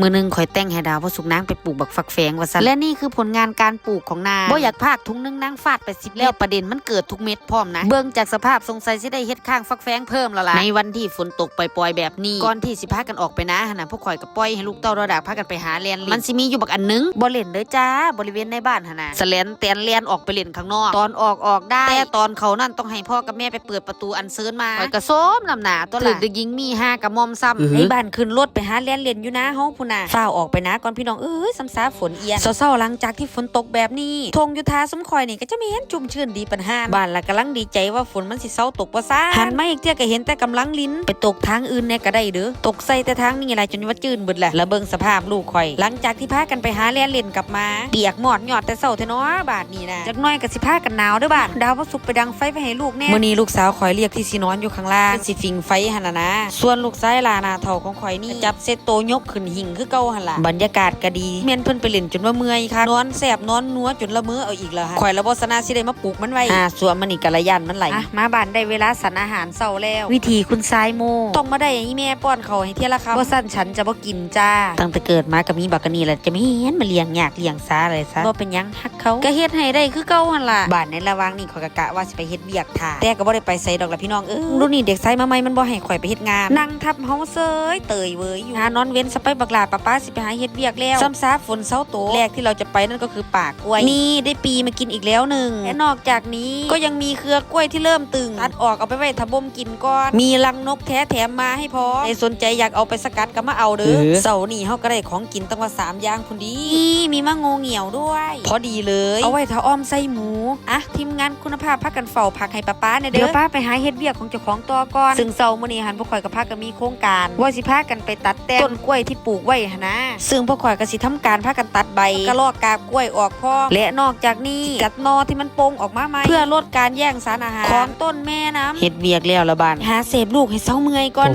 มือหนึงข่อยแต่งให้ดาวพระสุกนางไปปลูกบักฟักแฟงว่าซั่นและนี่คือผลงานการปลูกของนางบ่อยากพากทุงนึงนางฟาดไป10แล้วประเด็นมันเกิดทุกเม็ดพร้อมนะ เบิ่งจากสภาพสงสัยสิได้เฮ็ดข้างฟักแฟงเพิ่มแล้วล่ะในวันที่ฝนตกปล่อยๆแบบนี้ก่อนที่สิพากันออกไปนะหั่นน่ะพวกข่อยก็ปล่อยให้ลูกเต้าระดักพากันไปหาเรียนมันสิมีอยู่บักอันหนึงบ่เล่นเด้อจ้าบริเวณในบ้านหั่นน่ะสแลนแตนเลียนออกไปเล่นข้างนอกตอนออกออกได้แต่ตอนเขานั่นต้องให้พ่อกับแม่ไปเปิดประตูอันเซินมาข่อยก็โซมนำหนาตัวละถึกเด็กหญิงมีห้ากระมอมซ้ำในบ้านขึ้นรถไปหาเรียนเรียนอยู่นะห้องพุ่นน่ะฝ้าวออกไปนะก่อนพี่น้องเอ้ยซ้ำซาฝนเอียนเศร้าๆหลังจากที่ฝนตกแบบนี้ทงยุทธาสมคอยนี่ก็จะมีเห็นจุ่มชื่นดีปัญหาบ้านละกำลังดีใจว่าฝนมันสิเศร้าตกว่าซ่าหันมาอีกเที่ยก็เห็นแต่กำลังลิ้นไปตกทางอื่นเนี่ยก็ได้เด้อตกใส่แต่ทางนี่แหละจนว่าจืนเบิดแหละแล้วเบิ่งสภาพลูกข่อย หลังจากที่พากันไปหาเรียนเล่นกลับมา เปียกหมอดหยอดแต่เศร้าเทเนาะบาดนี้นะจักหน้อยก็สิพากันหนาวเด้อบ้านดาวพระศุกร์ไปดังไฟไปให้ลูกแน่มื้อนี้ลูกสาวข่อยเรียกที่สินอนอยู่ข้างล่างสิฟิงไฟหั่นน่ะนะส่วนลูกชายลาหนาเฒ่าของข่อยนี่จับเซตโตยกขึ้นหิ่งคือเก่าหั่นล่ะบรรยากาศก็ดีแม่นเพิ่นไปเล่นจนว่าเมื่อยค่ะนอนแสบนอนนัวจนละเมอเอาอีกแล้วค่ะข่อยละบ่สนาสิได้มาปลูกมันไว้อ่าส่วนมันนี่กะละยันมันไหลอะมาบ้านได้เวลาสันอาหารเช้าแล้ว วิธีคุณชายโมต้องมาได้อีแม่ป้อนเขาวให้เที่ยละครับบ่สั่นฉันจะบ่กินจ้าตั้งแต่เกิดมาก็มีบักกะนี่แหละจะไม่เห็นมาเลี้ยงยากเลี้ยงซาอะไรซะบ่เป็นหยังฮักเขาก็เฮ็ดให้ได้คือเก่าหั่นล่ะบ้านในระหว่างนี้ข่อยก็กะว่าสิไปเฮ็ดเวียกท่าแต่ก็บ่ได้ไปไสดอกละพี่น้องเอ้ยรุ่นนี้เด็กไสมาใหม่มันบ่ให้ข่อยไปเฮ็ดงานนั่งทับเฮาเซยเตยเวยอยู่หานอนเว้นสไปบักหลาป้าป้าสิไปหาเฮ็ดเวียกแล้วซ้ำซาฝนเซาโตแรกที่เราจะไปนั่นก็คือป่ากล้วย นี่ได้ปีมากินอีกแล้วหนึ่งและนอกจากนี้ก็ยังมีเครือกล้วยที่เริ่มตึงตัดออกเอาไปไว้ทะบมกินก่อนมีรังนกแท้แถมมาให้พอใครสนใจอยากเอาไปสกัดก็มาเอาเด้อเสาร์นี่เฮาก็ได้ของกินตั้งว่าสามอย่างคุณดีนี่มีมะงงเหี่ยวด้วย พอดีเลย เอาไว้ถ้าอ้อมไส้หมูอะทีมงานคุณภาพพักกันเฝ้าพักให้ป้าป้าเนี่ยเด้อเดี๋ยวป้าไปหาเฮ็ดเวียกของเจ้าของตัวก่อนซึ่งเสาร์มื้อนี้หันพวกข่อยกับพากันมีโครงการว่าสิพากันไปตัดแต่งต้นกล้วยที่ปลูกไว้หั่นนะซึ่งพวกข่อยก็สิทำการพากันตัดใบกระลอกกาบกล้วยออกพอและนอกจากนี้สิกัดนอที่มันโป่งออกมาใหม่เพื่อลดการแย่งสารอาหารของต้นแม่น้ำเฮ็ดเวียกแล้วละบานหาเสพลูกให้เซาเมื่อยก่อน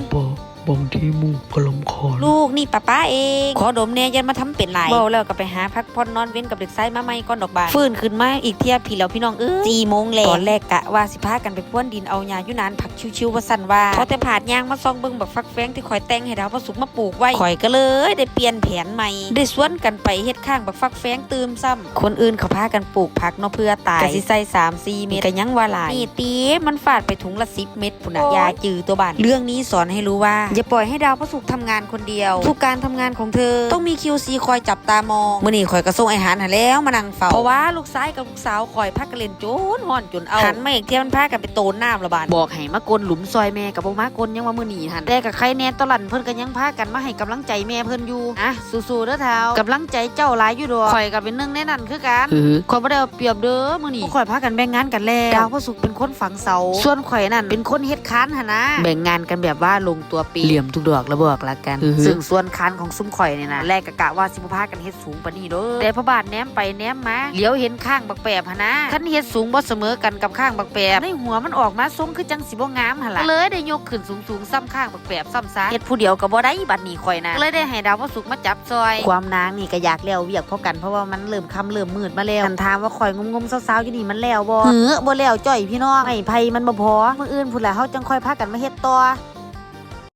ปอปอบางทีหมูกกระลมคอนะลูกนี่ป้าป้าเอง ขอดมแน่ยันมาทำเป็นไรเบาแล้วก็ไปหาพักผ่อนนอนเว้นกับเด็กไซมาไม่ก่อนดอกบานฟื้นขึ้นมาอีกเทียพี่แล้วพี่น้องเอ้ยสี่โมงแล้วตอนแรกกะว่าสิพากันไปพ่วนดินเอาหญ้าอยู่นานผักชิวๆว่าสั่นว่าพอแต่ผาดยางมาซองเบิ่งบักฟักแฟงที่คอยแต่งให้ดาวพระสุกร์มาปลูกไว้ข่อยก็เลย ได้เปลี่ยนแผนใหม่ได้สวนกันไปเฮ็ดข้างบักฟักแฟงตืมซ้ำคนอื่นเขาพากันปลูกผักเนาะเพื่อตายกะสิใส่สามสี่เม็ดก็ยังว่าหลายนี่ตีมันฟาดไปถุงละสิบเม็ดพุ่นน่ะยาจือตัวบานเรื่องนี้สอนให้รู้ว่าอย่าปล่อยให้ดาวพระสุกร์ทำงานคนเดียว ทุกการทำงานของเธอ ต้องมี QC คอยจับตามองเมื่อนี้คอยกระส่งอาหารหาแล้วมานั่งเฝ้าเพราะว่าลูกชายกับลูกสาวคอยพักกันเล่นจนห่อนจนเอาหันมาอีกเที่ยมันพากันไปโตนน้ำระบาดบอกให้มากลหลุมซอยแม่กับบ่มากลยังว่ามื่อนี้หันแต่กับใครแน่ตอหลันเพิ่นก็ยังพากันมาให้กำลังใจแม่เพิ่นอยู่อะสู้ๆเด้อเท้ากำลังใจเจ้าหลายอยู่ดอกข่อยก็เป็นหนึ่งในนั้นคือกันออข่อยบ่ได้เอาเปรียบเด้อมื้อนี้ข่อยพากันแบ่งงานกันแล้วดาวพระศุกร์เป็นคนฝังเสาส่วนข่อยนั่นเป็นคนเฮ็ดค้านหนนะแบ่งงานกันแบบว่าลงตัวปีเหลี่ยมทุกดอกแล้วบอกละกันอือฮึซึ่งส่วนค้านของซุ้มข่อยนี่นะแรกกะกะว่าสิบ่พากันเฮ็ดสูงปานนี้เด้อแต่พระบาทแนมไปแนมมาเหลียวเห็นข้างบักแปบหั่นนะคันเฮ็ดสูงบ่เสมอกันกับข้างบักแปบในหัวมันออกมาทรงคือจังสิบ่งามหั่นล่ะก็เลยได้ยกขึ้นสูงๆซ้ำข้างบักแปบซ้ำซาเฮ็ดผู้เดียวก็บ่ได้บัดนี้ข่อยนะก็เลยได้ให้ดาวพระศุกร์มาจับซอย ความนางนี่ก็อยากแล้วเวียกเพราะกันเพราะว่ามันเริ่มค่ำเริ่มมืดมาแล้วคันถามว่าข่อยงมๆเศร้าๆอยู่นี่มันแล้วบ่หือบ่แล้วจ้อยพี่น้องไอ้ไผมันบ่พอมื้ออื่นพุ่นล่ะเฮาจังค่อยพากันมาเฮ็ดต่อ